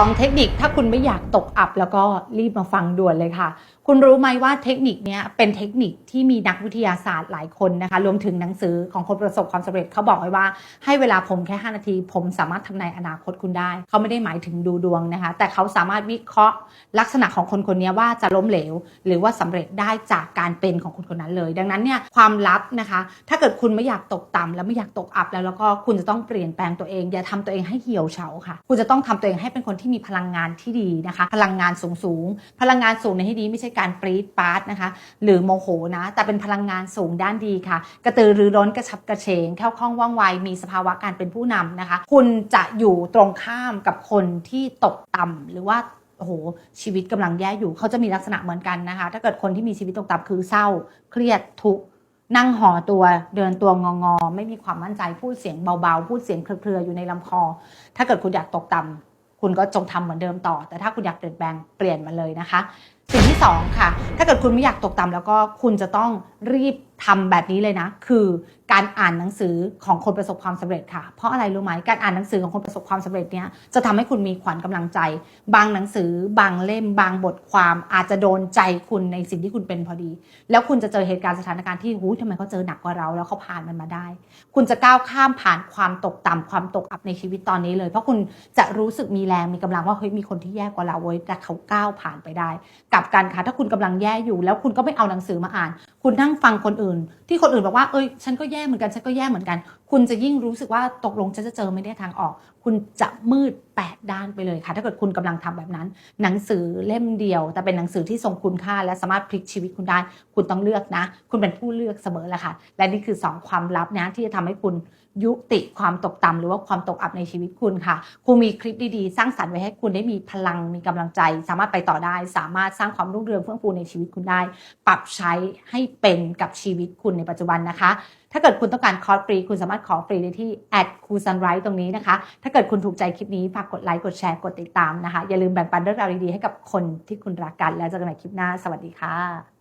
2 เทคนิคถ้าคุณไม่อยากตกอับแล้วก็รีบมาฟังด่วนเลยค่ะคุณรู้ไหมว่าเทคนิคนี้เป็นเทคนิคที่มีนักวิทยาศาสตร์หลายคนนะคะ รวมถึงหนังสือของคนประสบความสำเร็จเขาบอกไว้ว่าให้เวลาผมแค่ 5 นาที ผมสามารถทำนายอนาคตคุณได้ เขาไม่ได้หมายถึงดูดวงนะคะ แต่เขาสามารถวิเคราะห์ลักษณะของคนคนนี้ว่าจะล้มเหลว หรือว่าสำเร็จได้จากการเป็นของคนคนนั้นเลย ดังนั้นเนี่ยความลับนะคะ ถ้าเกิดคุณไม่อยากตกต่ำแล้วไม่อยากตกอับแล้วแล้วก็คุณจะต้องเปลี่ยนแปลงตัวเองอย่าทำตัวเองให้เหี่ยวเฉาค่ะ คุณจะต้องทำตัวเองให้เป็นคนที่มีพลังงานที่ดีนะคะ พลังงานสูงสูงพลังงานสูงในที่นี้ไม่ใช่การปรี๊ดปาร์ตนะคะ หรือโมโหนะ แต่เป็นพลังงานสูงด้านดีค่ะ กระตือรือร้นกระชับกระเฉงเข้าคล่องว่องไวมีสภาวะการเป็นผู้นำนะคะ คุณจะอยู่ตรงข้ามกับคนที่ตกต่ำหรือว่าโอ้โหชีวิตกำลังแย่อยู่เขาจะมีลักษณะเหมือนกันนะคะ ถ้าเกิดคนที่มีชีวิตตกต่ำคือเศร้า เครียดทุกข์นั่งห่อตัวเดินตัวงองอไม่มีความมั่นใจพูดเสียงเบาๆ พูดเสียงเครือๆอยู่ในลำคอ ถ้าเกิดคุณอยากตกต่ำคุณก็จงทำเหมือนเดิมต่อ แต่ถ้าคุณอยากเปลี่ยนแปลงเปลี่ยนมาเลยนะคะ สิ่งที่สองค่ะ ถ้าเกิดคุณไม่อยากตกต่ำแล้วก็คุณจะต้องรีบทำแบบนี้เลยนะ คือการอ่านหนังสือของคนประสบความสำเร็จค่ะ เพราะอะไรรู้ไหมการอ่านหนังสือของคนประสบความสำเร็จเนี่ยจะทำให้คุณมีขวัญกำลังใจ บางหนังสือ บางเล่ม บางบทความอาจจะโดนใจคุณในสิ่งที่คุณเป็นพอดี แล้วคุณจะเจอเหตุการณ์สถานการณ์ที่หูยทำไมเขาเจอหนักกว่าเราแล้วเขาผ่านมันมาได้ คุณจะก้าวข้ามผ่านความตกต่ำความตกอับในชีวิตตอนนี้เลย เพราะคุณจะรู้สึกมีแรงมีกำลังว่าเฮ้ยมีคนที่แย่กว่าเราเว้ยแต่เขาก้าวผ่านไปได้ กลับกันค่ะ ถ้าคุณกำลังแย่อยู่ แล้วคุณก็ไม่เอาหนังสือมาอ่าน คุณนั่งฟังคนอื่น ที่คนอื่นบอกว่าเอ้ยฉันก็แย่เหมือนกันฉันก็แย่เหมือนกัน คุณจะยิ่งรู้สึกว่าตกลงฉันจะเจอไม่ได้ทางออก คุณจะมืดแปดด้านไปเลยค่ะ ถ้าเกิดคุณกำลังทำแบบนั้น หนังสือเล่มเดียว แต่เป็นหนังสือที่ทรงคุณค่า และสามารถพลิกชีวิตคุณได้ คุณต้องเลือกนะ คุณเป็นผู้เลือกเสมอแหละค่ะ และนี่คือ 2 ความลับนะที่จะทำให้คุณยุติความตกต่ำหรือว่าความตกอับในชีวิตคุณค่ะครูมีคลิปดีๆ สร้างสรรค์ไว้ให้คุณได้มีพลังมีกำลังใจ สามารถไปต่อได้ สามารถสร้างความรุ่งเรืองเฟื่องฟูในชีวิตคุณได้ ปรับใช้ให้เป็นกับชีวิตคุณในปัจจุบันนะคะ ถ้าเกิดคุณต้องการคอร์สฟรีคุณสามารถขอฟรีได้ที่แอดคูซันไรตรงนี้นะคะ ถ้าเกิดคุณถูกใจคลิปนี้ฝากกดไลค์กดแชร์กดติดตามนะคะ อย่าลืมแบ่งปันเรื่องราวดีๆให้กับคนที่คุณรักกัน แล้วเจอกันใหม่คลิปหน้า สวัสดีค่ะ